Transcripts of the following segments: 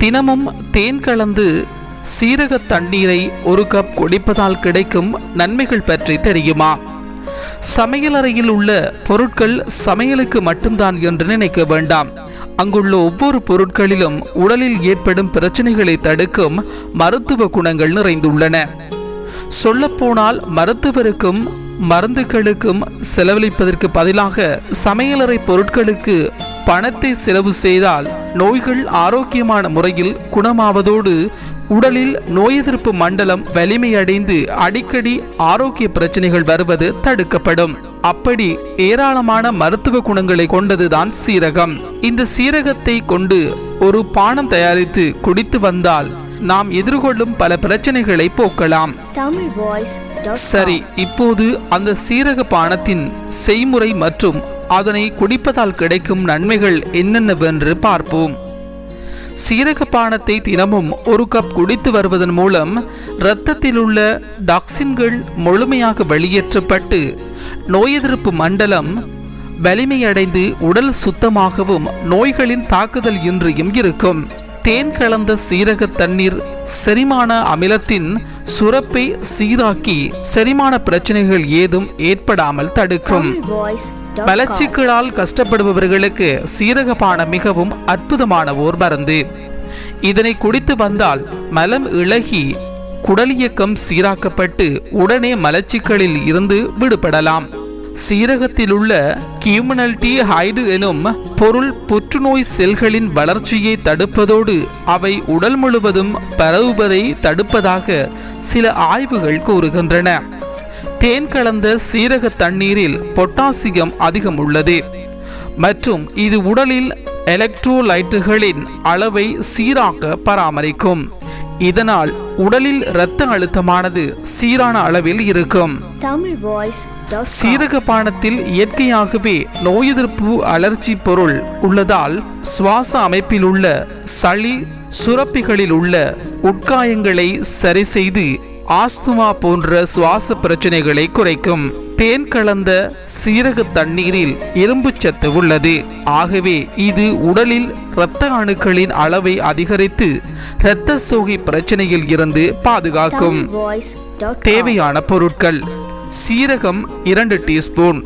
தினமும் தேன் கலந்து சீரக தண்ணீரை ஒரு கப் குடிப்பதால் கிடைக்கும் நன்மைகள் பற்றி தெரியுமா? சமையலறையில் உள்ள பொருட்கள் சமையலுக்கு மட்டும்தான் என்று நினைக்க வேண்டாம். அங்குள்ள ஒவ்வொரு பொருட்களிலும் உடலில் ஏற்படும் பிரச்சனைகளை தடுக்கும் மருத்துவ குணங்கள் நிறைந்துள்ளன. சொல்லப்போனால் மருத்துவருக்கும் மருந்துகளுக்கும் செலவழிப்பதற்கு பதிலாக சமையலறை பொருட்களுக்கு பணத்தை செலவு செய்தால் நோய்கள் ஆரோக்கியமான முறையில் குணமாவதோடு உடலில் நோய் எதிர்ப்பு மண்டலம் வலிமையடைந்து அடிக்கடி ஆரோக்கிய பிரச்சனைகள் வருவது தடுக்கப்படும். அப்படி ஏராளமான மருத்துவ குணங்களை கொண்டதுதான் சீரகம். இந்த சீரகத்தை கொண்டு ஒரு பானம் தயாரித்து குடித்து வந்தால் நாம் எதிர்கொள்ளும் பல பிரச்சனைகளை போக்கலாம். சரி இப்போது அந்த சீரக பானத்தின் செய்முறை மற்றும் அதனை குடிப்பதால் கிடைக்கும் நன்மைகள் என்னென்னவென்று பார்ப்போம். சீரக பானத்தை தினமும் ஒரு கப் குடித்து வருவதன் மூலம் இரத்தத்தில் உள்ள டாக்சின்கள் முழுமையாக வெளியேற்றப்பட்டு நோய் எதிர்ப்பு மண்டலம் வலிமையடைந்து உடல் சுத்தமாகவும் நோய்களின் தாக்குதல் இன்றியும் இருக்கும். தேன் கலந்த சீரக தண்ணீர் செரிமான அமிலத்தின் சுரப்பை சீராக்கி செரிமான பிரச்சனைகள் ஏதும் ஏற்படாமல் தடுக்கும். மலச்சிக்கலால் கஷ்டப்படுபவர்களுக்கு சீரக பானம் மிகவும் அற்புதமான ஓர் மருந்து. இதனை குடித்து வந்தால் மலம் இளகி குடலியக்கம் சீராக்கப்பட்டு உடனே மலச்சிக்கலில் இருந்து விடுபடலாம். சீரகத்தில் உள்ள கியூமனல்டி ஹைடு எனும் பொருள் புற்றுநோய் செல்களின் வளர்ச்சியை தடுப்பதோடு அவை உடல் முழுவதும் பரவுவதை தடுப்பதாக சில ஆய்வுகள் கூறுகின்றன. தேன் கலந்த சீரக தண்ணீரில் பொட்டாசியம் அதிகம் உள்ளது. மற்றும் இது உடலில் எலக்ட்ரோலைட்டுகளின் அளவை சீராக பராமரிக்கும். இதனால் உடலில் இரத்த அழுத்தமானது சீரான அளவில் இருக்கும். சீரக பானத்தில் இயற்கையாகவே நோய் எதிர்ப்பு அலர்ஜி பொருள் உள்ளதால் சுவாச அமைப்பில் உள்ள சளி சுரப்பிகளில் உள்ள உட்காயங்களை சரி செய்து ஆஸ்துமா போன்ற சுவாச பிரச்சனைகளை குறைக்கும். தேன் கலந்த சீரக தண்ணீரில் இரும்புச்சத்து உள்ளது. ஆகவே இது உடலில் இரத்த அணுக்களின் அளவை அதிகரித்து இரத்த சோகை பிரச்சனையில் இருந்து பாதுகாக்கும். தேவையான பொருட்கள். சீரகம் இரண்டு டீஸ்பூன்.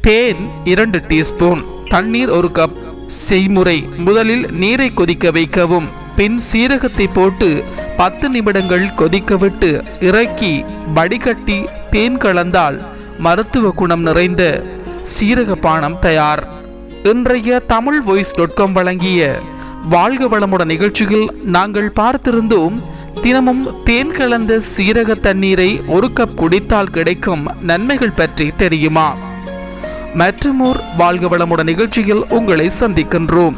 தேன் இரண்டு டீஸ்பூன். தண்ணீர் ஒரு கப். செய்முறை. முதலில் நீரை கொதிக்க வைக்கவும். பின் சீரகத்தை போட்டு பத்து நிமிடங்கள் கொதிக்கவிட்டு இறக்கி வடிகட்டி தேன் கலந்தால் மருத்துவ குணம் நிறைந்த சீரக பானம் தயார். இன்றைய தமிழ் வாய்ஸ் டாட் காம் வழங்கிய வாழ்க வளமுடன் நிகழ்ச்சியில் நாங்கள் பார்த்திருந்தோம் தினமும் தேன் கலந்த சீரக தண்ணீரை ஒரு கப் குடித்தால் கிடைக்கும் நன்மைகள் பற்றி தெரியுமா? மற்றுமோர் வாழ்க வளமுடன் நிகழ்ச்சியில் உங்களை சந்திக்கின்றோம்.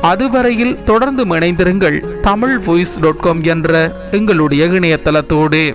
அதுவரையில் தொடர்ந்து இணைந்திருங்கள் தமிழ் வாய்ஸ் டாட் காம் என்ற எங்களுடைய இணையதளத்தோடு.